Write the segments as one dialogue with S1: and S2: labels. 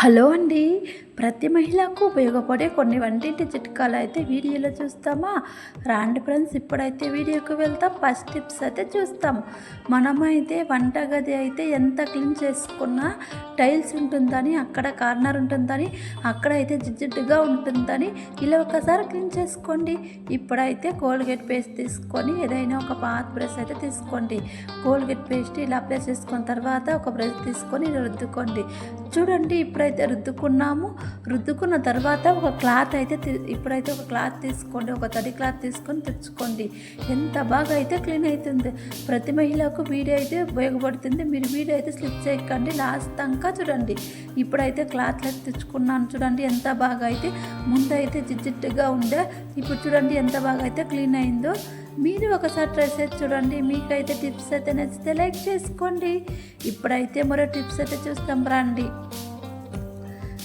S1: Hello అండి. ప్రతి మహిళకు ఉపయోగపడే కొన్ని వంటింటి చిట్కాలు అయితే వీడియోలో చూస్తామా? రాండి ఫ్రెండ్స్ ఇప్పుడైతే వీడియోకి వెళ్తాం ఫస్ట్ టిప్స్ అయితే చూస్తాం. మనమైతే వంటగది అయితే ఎంత క్లీన్ చేసుకున్నా టైల్స్ ఉంటుందని అక్కడ కార్నర్ ఉంటుందని అక్కడ అయితే జిడ్డుగా ఉంటుందని ఇలా ఒకసారి క్లీన్ చేసుకోండి. ఇప్పుడైతే కోల్గేట్ పేస్ట్ తీసుకొని ఏదైనా ఒక పాత బ్రష్ అయితే తీసుకోండి. కోల్గేట్ పేస్ట్ ఇలా అప్లై చేసుకున్న తర్వాత ఒక బ్రష్ తీసుకొని రుద్దుకోండి. చూడండి ఇప్పుడైతే రుద్దుకున్నాము. రుద్దుకున్న తర్వాత ఒక క్లాత్ అయితే ఇప్పుడైతే ఒక క్లాత్ తీసుకోండి ఒక తడి క్లాత్ తీసుకొని తెచ్చుకోండి. ఎంత బాగా అయితే క్లీన్ అవుతుంది ప్రతి మహిళకు వీడియో అయితే ఉపయోగపడుతుంది. మీరు వీడియో అయితే స్లిప్ చేయకండి లాస్ట్ దాకా చూడండి. ఇప్పుడైతే క్లాత్ అయితే తెచ్చుకున్నాను చూడండి ఎంత బాగా అయితే ముందు అయితే జిడ్జిడ్డుగా ఉండే. ఇప్పుడు చూడండి ఎంత బాగా అయితే క్లీన్ అయిందో. మీరు ఒకసారి ట్రై చేసి చూడండి. మీకైతే టిప్స్ అయితే నచ్చితే లైక్ చేసుకోండి. ఇప్పుడైతే మరో టిప్స్ అయితే చూస్తాం. రండి.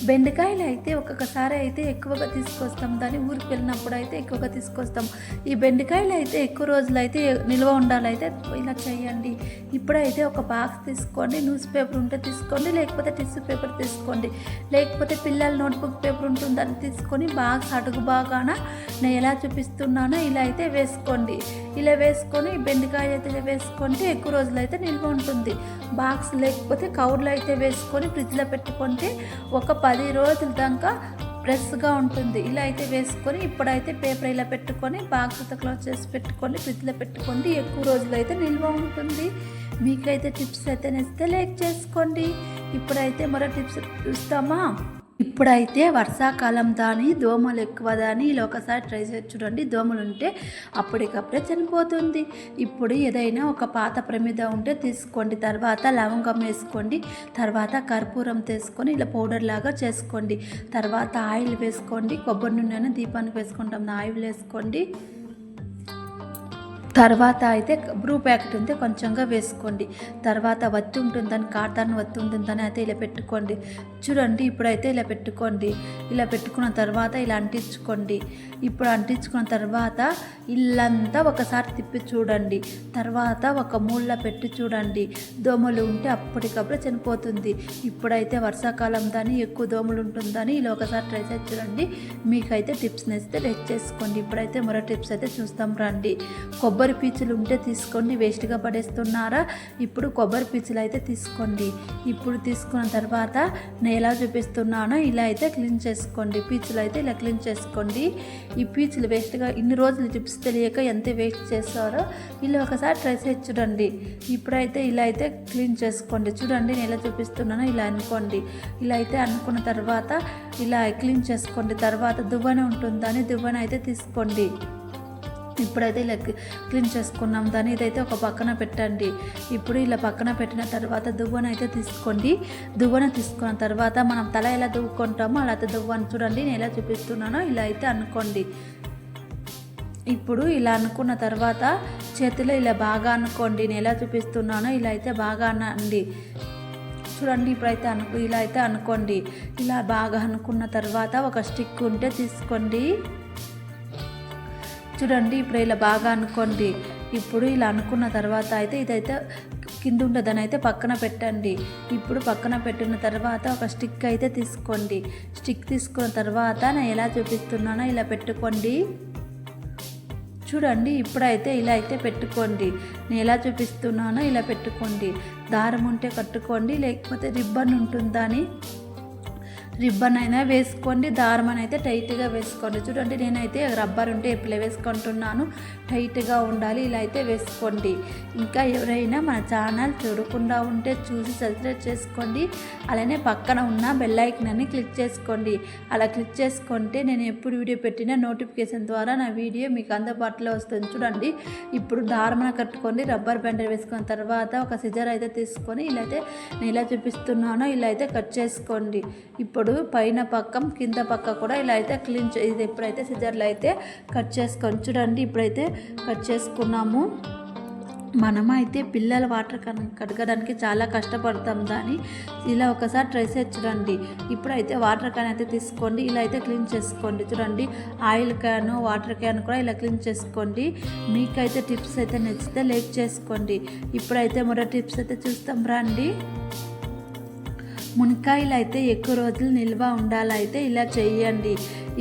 S1: బెండకాయలు అయితే ఒక్కొక్కసారి అయితే ఎక్కువగా తీసుకొస్తాం. దాన్ని ఊరికి వెళ్ళినప్పుడు అయితే ఎక్కువగా తీసుకొస్తాం. ఈ బెండకాయలు అయితే ఎక్కువ రోజులు అయితే నిల్వ ఉండాలైతే ఇలా చేయండి. ఇప్పుడైతే ఒక బాక్స్ తీసుకోండి. న్యూస్ పేపర్ ఉంటే తీసుకోండి. లేకపోతే టిష్యూ పేపర్ తీసుకోండి. లేకపోతే పిల్లల నోట్బుక్ పేపర్ ఉంటుందని తీసుకొని బాక్స్ అడుగు బాగాన నేను ఎలా చూపిస్తున్నానో ఇలా అయితే వేసుకోండి. ఇలా వేసుకొని బెండకాయ అయితే వేసుకుంటే ఎక్కువ రోజులు అయితే నిల్వ ఉంటుంది. బాక్స్ లేకపోతే కవర్లు అయితే వేసుకొని ఫ్రిడ్జ్లో పెట్టుకుంటే ఒక పది రోజుల దాకా ఫ్రెష్గా ఉంటుంది. ఇలా అయితే వేసుకొని ఇప్పుడైతే పేపర్ ఇలా పెట్టుకొని బాక్స్ క్లోజ్ చేసి పెట్టుకొని ఫ్రిడ్జ్లో పెట్టుకోండి ఎక్కువ రోజులు అయితే నిల్వ ఉంటుంది. మీకైతే టిప్స్ అయితే నచ్చితే లైక్ చేసుకోండి. ఇప్పుడైతే మరో టిప్స్ చూస్తామా? ఇప్పుడైతే వర్షాకాలం దాని దోమలు ఎక్కువ దాని ఇలా ఒకసారి ట్రై చేసి చూడండి. దోమలు ఉంటే అప్పటికప్పుడే చనిపోతుంది. ఇప్పుడు ఏదైనా ఒక పాత ప్రమిద ఉంటే తీసుకోండి. తర్వాత లవంగం వేసుకోండి. తర్వాత కర్పూరం తీసుకొని ఇలా పౌడర్ లాగా చేసుకోండి. తర్వాత ఆయిల్ వేసుకోండి. కొబ్బరి నూనె దీపానికి వేసుకుంటాం. ఆయిల్ వేసుకోండి. తర్వాత అయితే బ్రూ ప్యాకెట్ ఉంటే కొంచెంగా వేసుకోండి. తర్వాత వత్తి ఉంటుందని కాటన్ వత్తి ఉంటుందని అయితే ఇలా పెట్టుకోండి. చూడండి ఇప్పుడైతే ఇలా పెట్టుకోండి. ఇలా పెట్టుకున్న తర్వాత ఇలా అంటించుకోండి. ఇప్పుడు అంటించుకున్న తర్వాత ఇల్లంతా ఒకసారి తిప్పి చూడండి. తర్వాత ఒక మూల పెట్టి చూడండి. దోమలు ఉంటే అప్పటికప్పుడు చనిపోతుంది. ఇప్పుడైతే వర్షాకాలం దాని ఎక్కువ దోమలు ఉంటుందని ఇలా ఒకసారి ట్రై చేసి చూడండి. మీకైతే టిప్స్ నచ్చితే లెక్ చేసుకోండి. ఇప్పుడైతే మరో టిప్స్ అయితే చూస్తాం రండి. కొబ్బరి కొబ్బరి పీచులు ఉంటే తీసుకోండి వేస్ట్గా పడేస్తున్నారా? ఇప్పుడు కొబ్బరి పీచులు అయితే తీసుకోండి. ఇప్పుడు తీసుకున్న తర్వాత నేను ఎలా చూపిస్తున్నానో ఇలా అయితే క్లీన్ చేసుకోండి. పీచులు అయితే ఇలా క్లీన్ చేసుకోండి. ఈ పీచులు వేస్ట్గా ఇన్ని రోజులు టిప్స్ తెలియక ఎంత వేస్ట్ చేస్తారో ఇలా ఒకసారి ట్రై చేసి చూడండి. ఇప్పుడైతే ఇలా అయితే క్లీన్ చేసుకోండి. చూడండి నేను ఎలా చూపిస్తున్నానో ఇలా అనుకోండి. ఇలా అయితే అనుకున్న తర్వాత ఇలా క్లీన్ చేసుకోండి. తర్వాత దువ్వన ఉంటుందని దువ్వన అయితే తీసుకోండి. ఇప్పుడైతే ఇలా క్లీన్ చేసుకున్నాం. దాన్ని ఇదైతే ఒక పక్కన పెట్టండి. ఇప్పుడు ఇలా పక్కన పెట్టిన తర్వాత దువ్వన అయితే తీసుకోండి. దువ్వన తీసుకున్న తర్వాత మనం తల ఎలా దువ్వుకుంటామో అలా అయితే దువ్వని చూడండి. నేను ఎలా చూపిస్తున్నానో ఇలా అయితే అనుకోండి. ఇప్పుడు ఇలా అనుకున్న తర్వాత చేతిలో ఇలా బాగా అనుకోండి. నేను ఎలా చూపిస్తున్నానో ఇలా అయితే బాగా అనండి. చూడండి ఇప్పుడైతే అనుకు ఇలా అయితే అనుకోండి. ఇలా బాగా అనుకున్న తర్వాత ఒక స్టిక్ ఉంటే తీసుకోండి. చూడండి ఇప్పుడు ఇలా బాగా అనుకోండి. ఇప్పుడు ఇలా అనుకున్న తర్వాత అయితే ఇదైతే కింద ఉండదని అయితే పక్కన పెట్టండి. ఇప్పుడు పక్కన పెట్టిన తర్వాత ఒక స్టిక్ అయితే తీసుకోండి. స్టిక్ తీసుకున్న తర్వాత నేను ఎలా చూపిస్తున్నానో ఇలా పెట్టుకోండి. చూడండి ఇప్పుడైతే ఇలా అయితే పెట్టుకోండి. నేను ఎలా చూపిస్తున్నానో ఇలా పెట్టుకోండి. దారం ఉంటే కట్టుకోండి లేకపోతే రిబ్బన్ ఉంటుందని రిబ్బన్ అయినా వేసుకోండి దారం అయితే టైట్గా వేసుకోండి. చూడండి నేనైతే రబ్బర్ ఉంటే ఎప్పుడు వేసుకుంటున్నాను. టైట్గా ఉండాలి ఇలా అయితే వేసుకోండి. ఇంకా ఎవరైనా మన ఛానల్ చూడకుండా ఉంటే చూసి సబ్స్క్రైబ్ చేసుకోండి. అలానే పక్కన ఉన్న బెల్ ఐకన్ని క్లిక్ చేసుకోండి. అలా క్లిక్ చేసుకుంటే నేను ఎప్పుడు వీడియో పెట్టినా నోటిఫికేషన్ ద్వారా నా వీడియో మీకు అందుబాటులో వస్తుంది. చూడండి ఇప్పుడు దారమన కట్టుకొని రబ్బర్ బ్యాండ్ వేసుకున్న తర్వాత ఒక సిజర్ అయితే తీసుకొని ఇలా అయితే నేను ఇలా చూపిస్తున్నానో. ఇలా అయితే కట్ చేసుకోండి. ఇప్పుడు పైన పక్కం కింద పక్క కూడా ఇలా అయితే క్లీన్ చే ఇది ఎప్పుడైతే సిజర్లు అయితే కట్ చేసుకొని చూడండి ఇప్పుడైతే కట్ చేసుకున్నాము. మనమైతే పిల్లల వాటర్ కన్ కడగడానికి చాలా కష్టపడతాం దాన్ని. ఇలా ఒకసారి ట్రై చేసి చూడండి. ఇప్పుడైతే వాటర్ క్యాన్ అయితే తీసుకోండి. ఇలా అయితే క్లీన్ చేసుకోండి. చూడండి ఆయిల్ క్యాన్ వాటర్ క్యాన్ కూడా ఇలా క్లీన్ చేసుకోండి. మీకైతే టిప్స్ అయితే నచ్చితే లైక్ చేసుకోండి. ఇప్పుడైతే మరో టిప్స్ అయితే చూస్తాం. రండి. మునక్కాయలు అయితే ఎక్కువ రోజులు నిల్వ ఉండాలైతే ఇలా చేయండి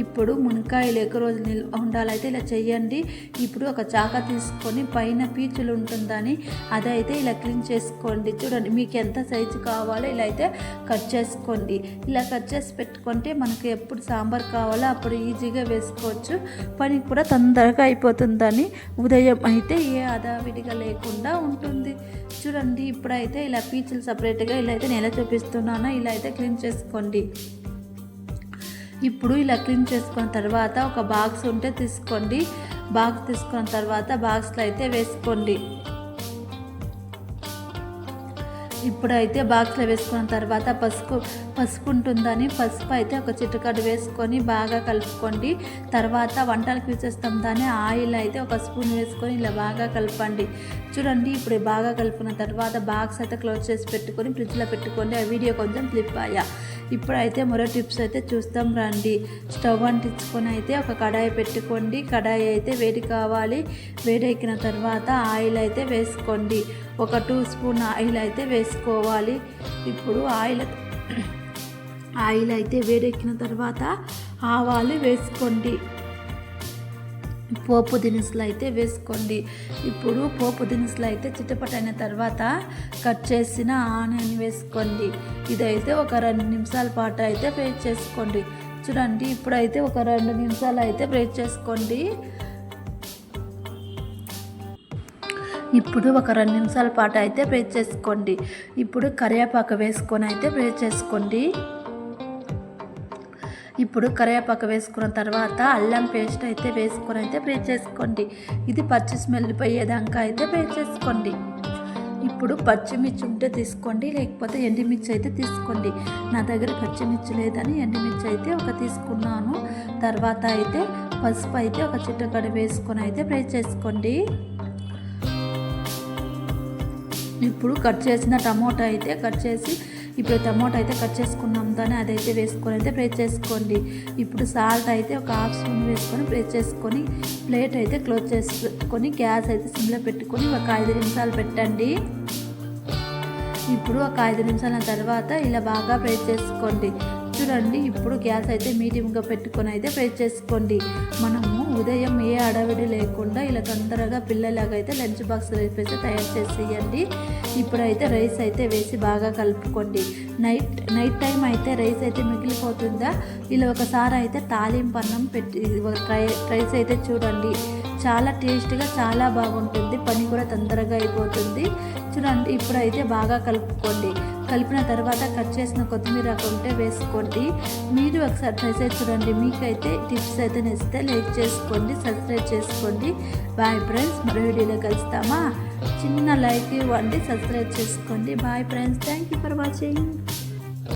S1: ఇప్పుడు మునక్కాయలు ఎక్కువ రోజులు నిల్వ ఉండాలైతే ఇలా చేయండి ఇప్పుడు ఒక చాక తీసుకొని పైన పీచులు ఉంటుందని అదైతే ఇలా క్లీన్ చేసుకోండి. చూడండి మీకు ఎంత సైజు కావాలో ఇలా అయితే కట్ చేసుకోండి. ఇలా కట్ చేసి పెట్టుకుంటే మనకి ఎప్పుడు సాంబార్ కావాలో అప్పుడు ఈజీగా వేసుకోవచ్చు. పని కూడా తొందరగా అయిపోతుందని ఉదయం అయితే ఏ అదావిడిగా లేకుండా ఉంటుంది చూడండి ఇప్పుడైతే ఇలా పీచులు సపరేట్గా ఇలా అయితే నేను ఎలా చూపిస్తున్నానో. ఇలా అయితే క్లీన్ చేసుకోండి. ఇప్పుడు ఇలా క్లీన్ చేసుకున్న తర్వాత ఒక బాక్స్ ఉంటే తీసుకోండి. బాక్స్ తీసుకున్న తర్వాత బాక్స్లో అయితే వేసుకోండి. ఇప్పుడైతే బాక్స్లో వేసుకున్న తర్వాత పసుపు పసుపు ఉంటుందని పసుపు అయితే ఒక చిట్టుకడ్డు వేసుకొని బాగా కలుపుకోండి. తర్వాత వంటలకు యూజ్ చేస్తాం దాన్ని ఆయిల్ అయితే ఒక స్పూన్ వేసుకొని ఇలా బాగా కలపండి. చూడండి ఇప్పుడు బాగా కలుపుకున్న తర్వాత బాక్స్ అయితే క్లోజ్ చేసి పెట్టుకొని ఫ్రిడ్జ్లో పెట్టుకోండి. ఆ వీడియో కొంచెం క్లిప్ అయ్యా. ఇప్పుడైతే మరో టిప్స్ అయితే చూస్తాం రండి. స్టవ్ అంటించుకొని అయితే ఒక కడాయి పెట్టుకోండి. కడాయి అయితే వేడి కావాలి. వేడెక్కిన తర్వాత ఆయిల్ అయితే వేసుకోండి. ఒక టూ స్పూన్ ఆయిల్ అయితే వేసుకోవాలి. ఇప్పుడు ఆయిల్ ఆయిల్ అయితే వేడెక్కిన తర్వాత ఆవాలు వేసుకోండి. పోపు దినుసులు అయితే వేసుకోండి. ఇప్పుడు పోపు దినుసులు అయితే చిట్టపటైన తర్వాత కట్ చేసిన ఆనియన్ వేసుకోండి. ఇదైతే ఒక రెండు నిమిషాల పాటు అయితే ఫ్రై చేసుకోండి. చూడండి ఇప్పుడైతే ఒక రెండు నిమిషాలు అయితే ఫ్రై చేసుకోండి. ఇప్పుడు ఒక రెండు నిమిషాల పాటు అయితే ప్రేర్ చేసుకోండి. ఇప్పుడు కరివేపాకు వేసుకొని అయితే ప్రేర్ చేసుకోండి. ఇప్పుడు కరివేపాకు వేసుకున్న తర్వాత అల్లం పేస్ట్ అయితే వేసుకొని అయితే ప్రే చేసుకోండి. ఇది పచ్చి స్మెల్ పోయేదాకా అయితే ప్రే చేసుకోండి. ఇప్పుడు పచ్చిమిర్చి ఉంటే తీసుకోండి లేకపోతే ఎండుమిర్చి అయితే తీసుకోండి. నా దగ్గర పచ్చిమిర్చి లేదని ఎండుమిర్చి అయితే ఒక తీసుకున్నాను. తర్వాత అయితే పసుపు అయితే ఒక చిట్టకడ వేసుకొని అయితే ఫ్రై చేసుకోండి. ఇప్పుడు కట్ చేసిన టమోటా అయితే కట్ చేసి ఇప్పుడు టమోటా అయితే కట్ చేసుకున్నాం దాన్ని అదైతే వేసుకొని అయితే ప్రెస్ చేసుకోండి. ఇప్పుడు సాల్ట్ అయితే ఒక హాఫ్ స్పూన్ వేసుకొని ప్రెస్ చేసుకొని ప్లేట్ అయితే క్లోజ్ చేసుకొని గ్యాస్ అయితే సిమ్లో పెట్టుకొని ఒక ఐదు నిమిషాలు పెట్టండి. ఇప్పుడు ఒక ఐదు నిమిషాల తర్వాత ఇలా బాగా ప్రెస్ చేసుకోండి. చూడండి ఇప్పుడు గ్యాస్ అయితే మీడియంగా పెట్టుకొని అయితే ప్రెస్ చేసుకోండి. మనం ఉదయం ఏ అడవిడి లేకుండా ఇలా తొందరగా పిల్లలాగా అయితే లంచ్ బాక్స్ రైస్ అయితే తయారు చేసి ఇవ్వండి ఇప్పుడైతే రైస్ అయితే వేసి బాగా కలుపుకోండి. నైట్ నైట్ టైం అయితే రైస్ అయితే మిగిలిపోతుందా? ఇలా ఒకసారి అయితే తాలింపు అన్నం పెట్టి రైస్ అయితే చూడండి. చాలా టేస్ట్గా చాలా బాగుంటుంది. పని కూడా తొందరగా అయిపోతుంది. చూడండి ఇప్పుడైతే బాగా కలుపుకోండి. కలిపిన తర్వాత కట్ చేసిన కొత్తిమీర ఉంటే వేసుకోండి. మీరు ఒకసారి ట్రై చేసి చూడండి. మీకైతే టిప్స్ అయితే నచ్చితే లైక్ చేసుకోండి సబ్స్క్రైబ్ చేసుకోండి. బాయ్ ఫ్రెండ్స్ మరో వీడియోలో కలుస్తామా? చిన్న లైక్ ఇవ్వండి సబ్స్క్రైబ్ చేసుకోండి. Bye friends thank you for watching.